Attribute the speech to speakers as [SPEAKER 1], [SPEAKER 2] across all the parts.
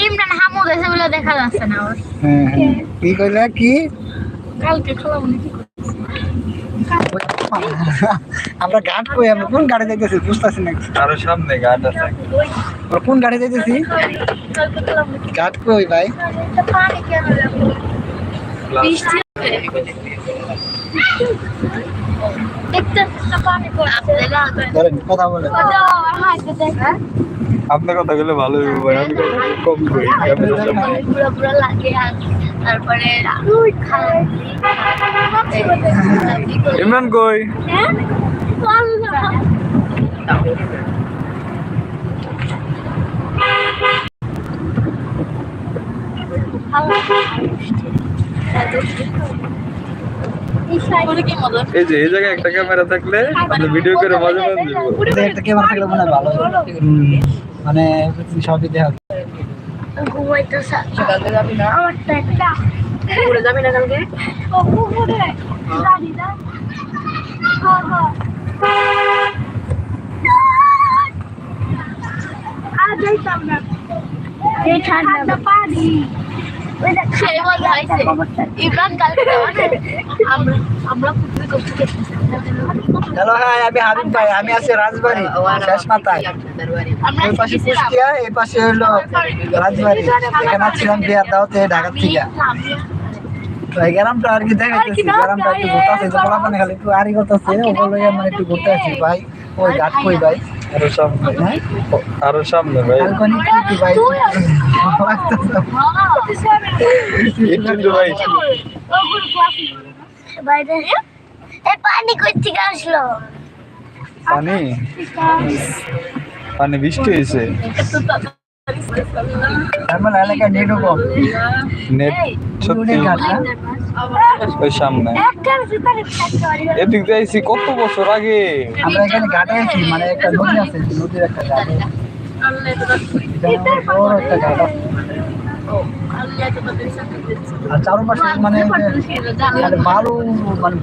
[SPEAKER 1] Imran Hamoud এসে বলে দেখা যাচ্ছে না ওর।
[SPEAKER 2] হ্যাঁ হ্যাঁ। কি কইলা কি?
[SPEAKER 1] কালকে খেলাম নাকি
[SPEAKER 2] আমরা ঘাট কই আমরা কোন গাড়ি যাইতেছি বুঝতেছি না
[SPEAKER 3] আরও সামনে ঘাট আছে।
[SPEAKER 2] আমরা কোন গাড়ি যাইতেছি? ঘাট কই ভাই? কথা বলে
[SPEAKER 3] আপনার কথা বলে ভালো হবে ভাই আমি কম করি কই সামনে।
[SPEAKER 1] পুরো পুরো লাগে আর তারপরে ওই খাই
[SPEAKER 3] ইমরান কই
[SPEAKER 1] হ্যাঁ
[SPEAKER 3] এই যে এই জায়গায় একটা ক্যামেরা থাকলে আপনি ভিডিও করে মাঝে মাঝে
[SPEAKER 2] একটা ক্যামেরা থাকলে মনে ভালো মানে সবই দেখা
[SPEAKER 1] ঘুমাইতেছে। আমারটা একটা।
[SPEAKER 4] ঘুরে যাবি না কালকে?
[SPEAKER 1] ও পুকুরে গাড়ি না। আর যাইতাম না ঠান্ডা পানি।
[SPEAKER 2] হ্যালো হ্যাঁ আমি হাবিব ভাই আমি আছি রাজবাড়ি শেষ মাথায় এই পাশে কুষ্টিয়া, এই পাশে রাজবাড়ি। এখানে ছিলাম বিয়ার দাওতে থেকে। আর কি দেখাইতেছি, গ্রামটা খালি একটু আরি করতেছে মানে একটু ঘুরতে আছি ভাই। ওই ঘাট কই, ভাই?
[SPEAKER 3] আরও সামনে। আরও সামনে ভাই।
[SPEAKER 1] পানি থেকে আসলো?
[SPEAKER 3] পানি? পানি বৃষ্টি হয়েছে। নেট সত্যি ওই সামনে। এদিক দিয়ে আইছি কত বছর আগে?
[SPEAKER 2] আমরা এখানে ঘাটে আছি মানে একটা নদী আছে নদীর একটা ঘাট। আর চারপাশে মানে এই মানে মানে ভালো মানে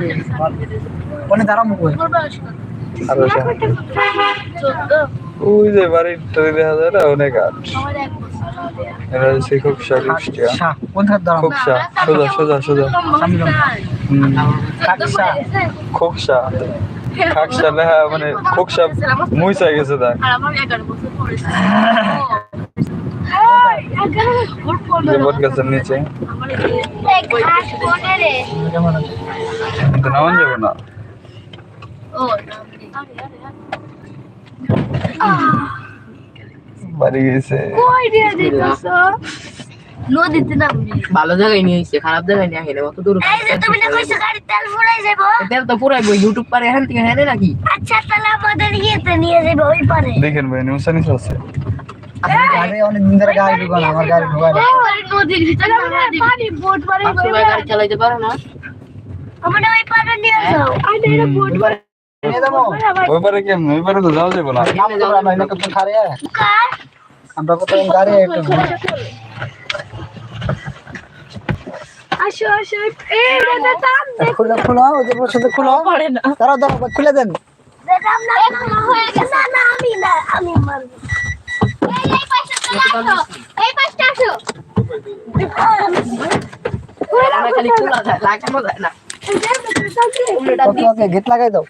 [SPEAKER 2] কই
[SPEAKER 3] ওই যে দেখা যায় অনেক আট। এটা হচ্ছে
[SPEAKER 2] কোন ধার দাঁড়াবো
[SPEAKER 3] খুবসা সোজা সোজা সোজা। খোকসা খাকসা লেহা মানে খোকসা মুইসা গেছে দেখ বট গাছের নিচে।
[SPEAKER 2] কেমন আছে
[SPEAKER 3] কিন্তু নামান যাবে না। বাড়ি গেছে
[SPEAKER 1] নদীতে
[SPEAKER 4] ভালো জায়গায় নিয়ে খারাপ জায়গায় নিয়ে অত দূর
[SPEAKER 1] এই যে তুমি না কইছো গাড়ি তেল ফুরাই যাব।
[SPEAKER 4] তেল তো পুরাইবো ইউটিউব পারে এখান থেকে হ্যাঁ নাকি?
[SPEAKER 1] আচ্ছা তাহলে আমাদের ইয়েতে নিয়ে যাবে ওই পারে।
[SPEAKER 3] দেখেন ভাই আছে
[SPEAKER 2] আরে অনেক দিন ধরে গাড়ি ঢুকান আমার গাড়ি ঢুকায় না।
[SPEAKER 1] নদীর ভিতরে পানি বোট পারে
[SPEAKER 4] গাড়ি চালাইতে পারো না?
[SPEAKER 1] আমরা ওই পারে নিয়ে যাও আরে এটা বোট
[SPEAKER 3] পারে কেমন ওই পারে তো যাওয়া যাবে না।
[SPEAKER 2] আমরা কত খারে?
[SPEAKER 1] কার
[SPEAKER 2] আমরা কত গাড়ি একটু
[SPEAKER 1] আসো আসো এই এটা টান
[SPEAKER 2] খুলে খুলো ওই যে বসে খুলো।
[SPEAKER 4] পারে না।
[SPEAKER 2] তারা দাও খুলে দেন।
[SPEAKER 1] দেখলাম না এখনও হয়ে গেছে। না না আমি না আমি মারবো। এই এই পাশে চলে আসো। এই পাশে আসো।
[SPEAKER 4] আমার খালি খোলা যায় লাগানো যায় না।
[SPEAKER 2] ওকে ওকে গেট লাগাই দাও।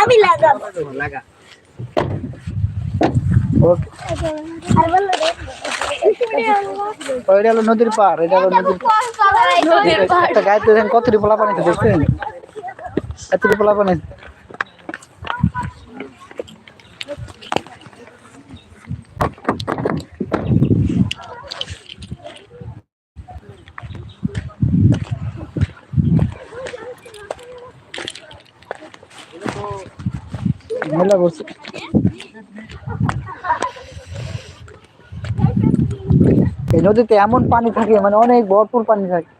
[SPEAKER 1] আমি লাগাবো।
[SPEAKER 4] লাগা
[SPEAKER 2] ওকে।
[SPEAKER 1] আর
[SPEAKER 2] হলো নদীর পার এটা হলো নদীর
[SPEAKER 1] পাড়।
[SPEAKER 2] একটা গায়ে দেখেন কতটি পোলা পানি দেখছেন? পোলা পানি মেলা করছে এই নদীতে এমন পানি থাকে মানে অনেক ভরপুর পানি থাকে।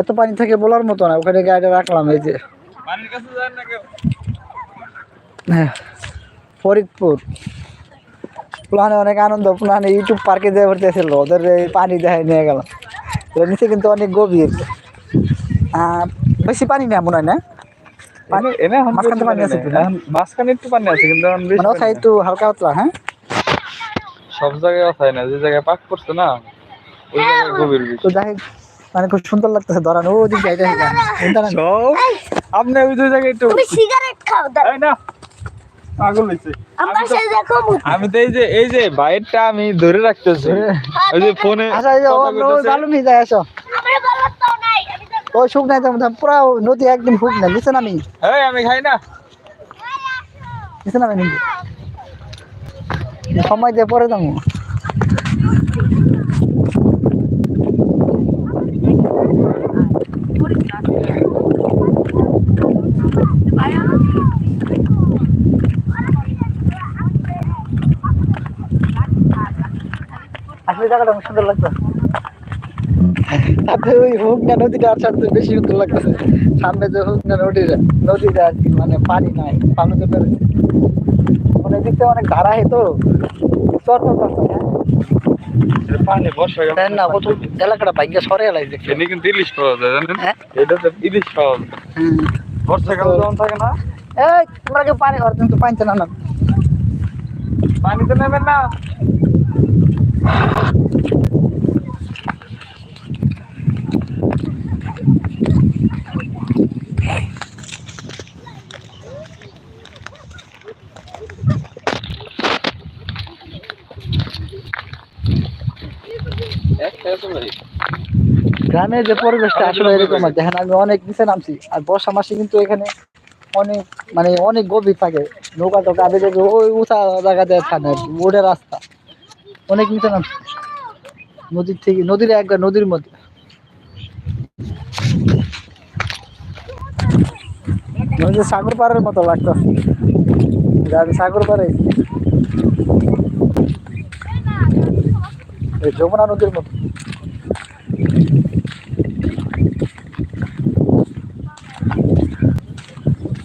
[SPEAKER 2] এত পানি থাকে বলার মতো না ওখানে গাড়িটা রাখলাম এই যে। হ্যাঁ, ফরিদপুর। প্লানে অনেক আনন্দ প্লানে ইউটিউব পার্কে যেয়ে ঘুরতেছিল ওদের এই পানি দেখায় নিয়ে গেলাম নিচে কিন্তু অনেক গভীর। বেশি পানি না মনে হয় না? মাঝখানে পানি আছে তো না?
[SPEAKER 3] এখন মাঝখানে একটু পানি আছে কিন্তু
[SPEAKER 2] মানে একটু হালকা পাতলা হ্যাঁ?
[SPEAKER 3] সব জায়গায় না যে জায়গায় পাক করছে না ওই জায়গায় গভীর
[SPEAKER 2] তো
[SPEAKER 3] বিষয়
[SPEAKER 2] মানে খুব সুন্দর লাগতেছে ধরান ও দিক যাইতে
[SPEAKER 3] সব? আপনি ওই দুই জায়গায় একটু
[SPEAKER 1] তুমি সিগারেট খাও
[SPEAKER 3] না পাগল হইছে।
[SPEAKER 1] আমার সাথে দেখো মুখ।
[SPEAKER 3] আমি তো এই যে এই যে বাইরটা আমি ধরে রাখতেছি। ওই যে ফোনে
[SPEAKER 2] আচ্ছা এই যে ও ও নিয়ে যায় আসো
[SPEAKER 1] আমার বলার তো নাই আমি তো
[SPEAKER 2] ও শুক নাই তো পুরা নদী একদম শুক না নিচে নামি
[SPEAKER 3] এই আমি খাই না।
[SPEAKER 2] নিচে নামি নিচে সময় দিয়ে পরে যাব। আসলে জায়গাটা সুন্দর লাগতো তাতে ওই হুগনা নদীটা আর ছাড়তে বেশি সুন্দর লাগতেছে। সামনে যে হুগনা নদীটা নদীটা আর কি মানে পানি নাই পানিতে পেরেছে মানে দিকতে অনেক ধারা হে তো। চর হ্যাঁ?
[SPEAKER 3] পানি বর্ষা
[SPEAKER 2] না কত এলাকাটা বাইকে সরে এলাই দেখছি
[SPEAKER 3] কিন্তু ইলিশ পাওয়া যায় জানেন? এটা তো ইলিশ পাওয়া যায়। বর্ষাকালে যখন থাকে না।
[SPEAKER 2] এই তোমরা কেউ পানি ঘর কিন্তু পানিতে না না।
[SPEAKER 3] পানিতে নেবেন না।
[SPEAKER 2] গ্রামের যে পরিবেশটা আসলে এরকম আর দেখেন আমি অনেক নিচে নামছি আর বর্ষা মাসে কিন্তু এখানে অনেক মানে অনেক গভীর থাকে। নৌকা টোকা আগে দেখবে ওই উঁচা জায়গাতে থাকে আর কি, ওটা রাস্তা। অনেক নিচে নামছি। নদীর থেকে নদীর একবার নদীর মধ্যে। নদীর সাগর পাড়ের মতো লাগতো সাগর পাড়ে। যমুনা নদীর মতো এটা হলো
[SPEAKER 3] পানিতে নেবেন না পানিতে কাদা কাদা
[SPEAKER 2] কেদা কেদা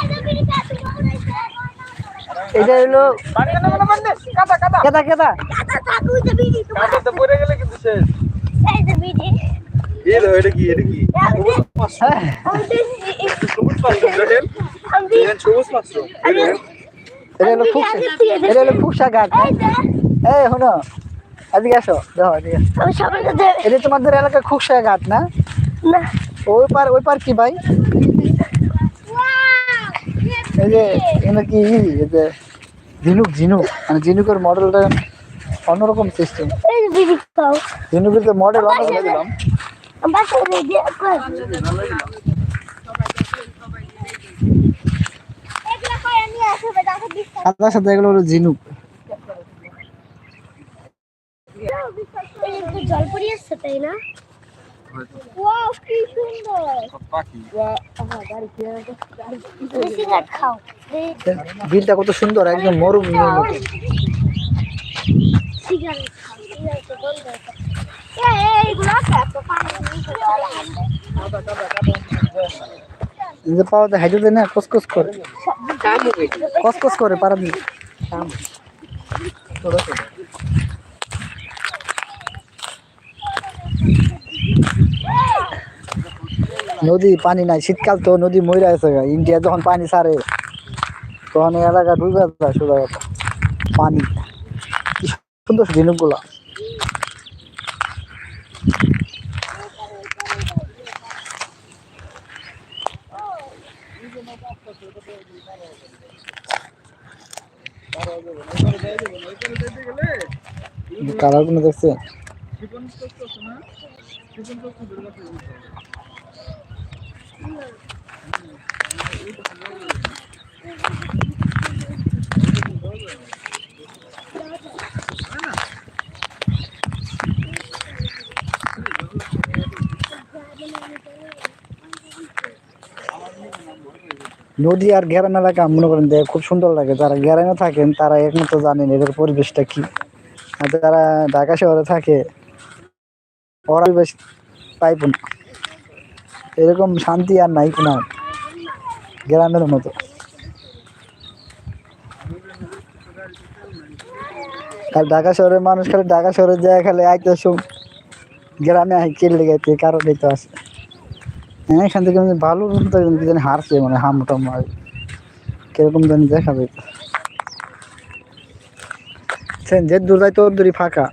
[SPEAKER 1] থাকু যে বিড়ি তোমার
[SPEAKER 3] কাদাতে পড়ে গেলে কিন্তু শেষ
[SPEAKER 1] এই যে বিড়ি
[SPEAKER 3] এই দেখো এটা কি এটা কি
[SPEAKER 2] হ্যাঁ
[SPEAKER 3] সবুজ মাছ দেখেন
[SPEAKER 1] আমি
[SPEAKER 3] দেখেন সবুজ মাছ তো। এই দেখেন।
[SPEAKER 2] এটা হলো ফুকসা এটা হলো ফুকসা ঘাট এই শোনো এদিকে আসো দেখো এদিকে আসো।
[SPEAKER 1] আমি সবার সাথে
[SPEAKER 2] এটা তোমাদের এলাকার খুকসা ঘাট না?
[SPEAKER 1] না।
[SPEAKER 2] ওই পার ওই পার কি ভাই? এই যে এখানে কি এই যে ঝিনুক ঝিনুক মানে ঝিনুকের মডেলটা অন্যরকম সিস্টেম ঝিনুকের যে মডেল অন্যরকম দিলাম
[SPEAKER 1] আমার সাথে এগুলা
[SPEAKER 2] হলো ঝিনুক।
[SPEAKER 1] জল পড়ে তাই না? ওয়াও কি সুন্দর।
[SPEAKER 3] পাখি।
[SPEAKER 1] বেশি ঘাট খাও।
[SPEAKER 2] বিলটা কত সুন্দর একদম মরুভূমির মতো। যে পাওয়া যায় না কসকস করে। কসকস করে পারা নদী পানি নাই। শীতকাল তো নদী মরে আছে ইন্ডিয়া যখন পানি ছাড়ে তখন এলাকা ডুবে যায় সোজা পানি। সুন্দর ঝিনুকগুলা কালারগুলো দেখছে নদী আর গ্রাম এলাকা, মনে করেন যে খুব সুন্দর লাগে, যারা গ্রামে থাকেন, তারা একমাত্র জানেন এদের পরিবেশটা কি। আর যারা ঢাকা শহরে থাকে, ওরা পাইব না। এরকম শান্তি আর নাই কোনো। গ্রামের মতো। আর ঢাকা শহরের মানুষ, খালি ঢাকা শহরে যায়, খালি আইতে সব গ্রামে আই কেলে গাইতে কারণে তো আছে। হ্যাঁ এখান থেকে ভালো জানি হারছে মানে হাম টাম আর কীরকম জানি দেখা যায় যে দূর যাই তোর দূরই ফাঁকা।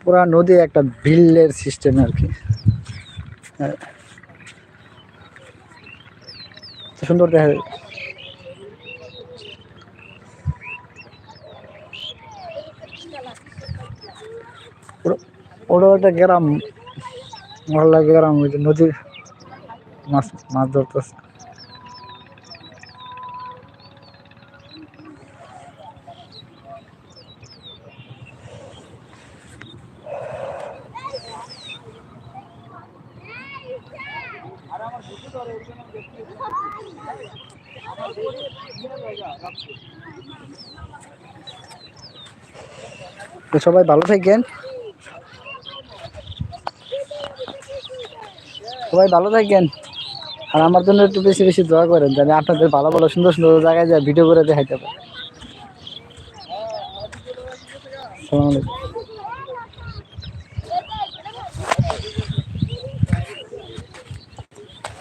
[SPEAKER 2] পুরা নদী একটা বিলের সিস্টেম আর কি। হ্যাঁ। তো সুন্দর দেখা যায়। ওটা- একটা গ্রাম। মহল্লা গ্রাম ওই যে নদীর মাছ মাছ ধরতেছে। সবাই ভালো থাকেন। সবাই ভালো থাকেন। আর আমার জন্য একটু বেশি বেশি দোয়া করেন যাতে আপনাদের ভালো ভালো সুন্দর সুন্দর জায়গায় যায় ভিডিও করে দেখাইতে পারে। আসসালামু আলাইকুম।